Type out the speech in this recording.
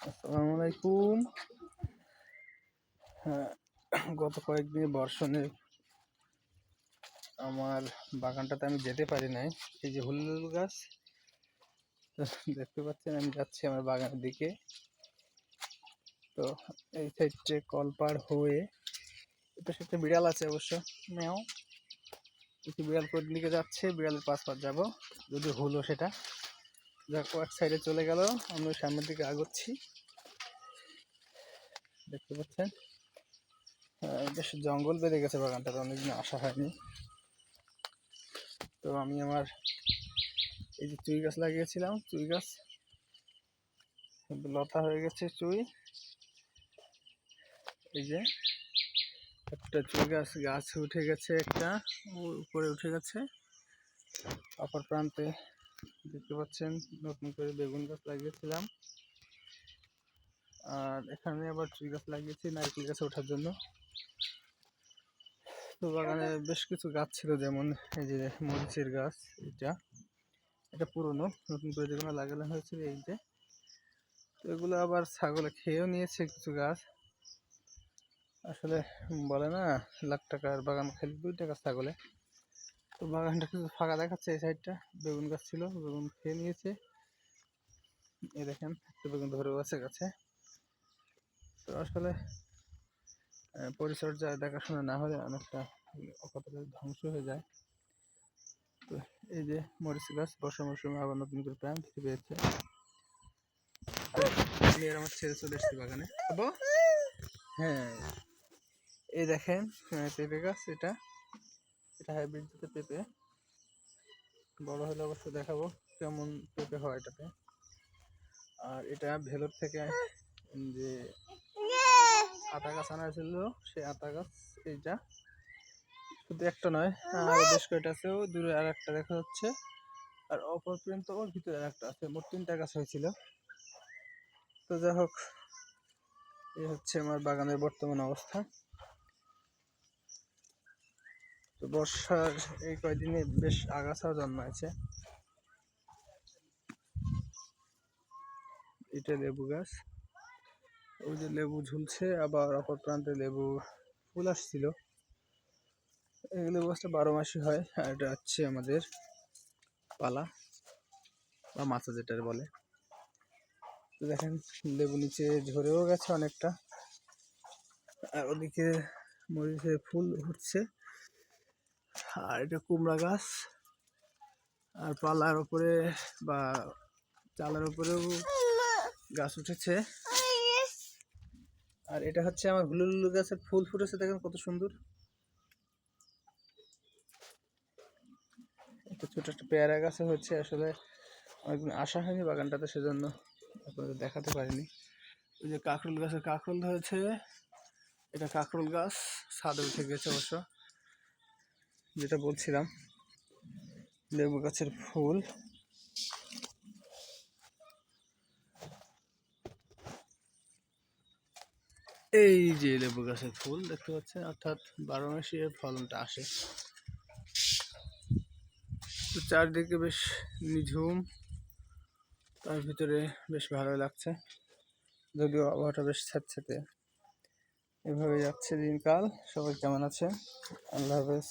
আসসালামু আলাইকুম। হ্যাঁ গত কয়েকদিন বর্ষণে আমার বাগানটাতে আমি যেতে পারি নাই। এই যে হুল্লুল গাছ, দেখতে পাচ্ছেন আমি যাচ্ছি আমার বাগানের দিকে। তো এই সাইডে কলপাড় হয়ে এটা সাথে বিড়াল আছে অবশ্য মেও একটু বিড়াল কোন দিকে যাচ্ছে, বিড়ালের পাশ পাশ যাব, যদি হলো সেটা। ও এক সাইডে চলে গেল। আমি ওই সামনের দিকে আgoচ্ছি দেখতে পাচ্ছেন? বেশ জঙ্গল বেড়ে গেছে বাগানটাতে, অনেকদিন আসা হয়নি। তো আমি আমার এই যে চুই গাছ লাগিয়েছিলাম, চুই গাছ। লতা হয়ে গেছে চুই। এই যে একটা চুই গাছ গাছ উঠে গেছে একটা উপরে উঠে গেছে। অপর প্রান্তে দেখতে পাচ্ছেন, নতুন করে বেগুন গাছ লাগিয়েছিলাম। আর এখানে আবার চুই গাছ লাগিয়েছি, নারকেল গাছে ওঠার জন্য। তো বাগানে বেশ কিছু গাছ ছিল, যেমন এই যে মরিচের গাছ, এটা। এটা পুরনো, নতুন করে যেগুলো লাগানো হয়েছিল এই যে। তো এগুলো আবার ছাগলে খেয়েও নিয়েছে কিছু গাছ। আসলে বলে না, লাখ টাকার বাগান খালি দুই টাকা ছাগলে। তো বাগানটা কিছু ফাঁকা দেখাচ্ছে এই সাইডটা বেগুন গাছ ছিল বেগুন খেয়ে নিয়েছে। এই দেখেন একটা বেগুন ধরেও আছে গাছে। তো আসলে পরিচর্যা দেখাশোনা না হলে অনেকটা কতটা ধ্বংস হয়ে যায়। তো এই যে মরিচ গাছ বর্ষা মৌসুমে আবার নতুন করে প্রাণ ফিরে পেয়েছে আমি আর আমার ছেড়ে চলে এসেছি বাগানে? হ্যাঁ। এই দেখেন আহ, পেঁপে গাছ এটা। এটা হাইব্রিড জাতের পেঁপে। বড় হলে অবশ্য দেখাবো কেমন পেঁপে হয় এটাতে। আর এটা ভেলোর থেকে যে আতা গাছ আনা ছিল সেই আতা গাছ এইটা। শুধু একটা নয়, আর বেশ কয়টা আছে দূরে আর একটা দেখা যাচ্ছে। আর অপর পর্যন্ত ওর ভিতরে আর একটা আছে, মোট তিনটা গাছ হয়েছিল। তো যাই হোক, এই হচ্ছে আমার বাগানের বর্তমান অবস্থা। তো বর্ষার এই কয়দিনে বেশ আগাছাও জন্মাইছে। এটা লেবু গাছ। ওই যে লেবু ঝুলছে, আবার অপর প্রান্তে লেবু ফুল আসছিল। এই লেবু গাছটা বারো মাসই হয়, আর এটা হচ্ছে আমাদের পালা, বা মাছা যেটার বলে। তো দেখেন, লেবু নিচে ঝরেও গেছে অনেকটা। আর ওদিকে মরিচের ফুল উঠছে। আর এটা কুমড়া গাছ। আর পালার উপরে বা চালার উপরেও গাছ উঠেছে। আর এটা হচ্ছে আমার হুলুলুলু গাছের ফুল ফুটেছে, দেখেন কত সুন্দর। একটা ছোট একটা পেয়ারা গাছে হচ্ছে, আসলে অনেকদিন আসা হয়নি বাগানটাতে, সেজন্য আপনাদের দেখাতে পারিনি। ওই যে কাঁকরোল গাছে কাঁকরোল হয়েছে এটা কাঁকরোল গাছ, ছাদে উঠে গেছে অবশ্য। যেটা বলছিলাম, লেবু গাছের ফুল। এই যে লেবু গাছের ফুল দেখতে পাচ্ছেন, অর্থাৎ বারো মাসে ফলনটা আসে। তো চারদিকে বেশ নিঝুম, তার ভিতরে বেশ ভালো লাগছে। যদিও আবহাওয়াটা বেশ স্যাঁতস্যাঁতে। এভাবে যাচ্ছে দিনকাল। সবাই কেমন আছে? আল্লাহ হাফেজ।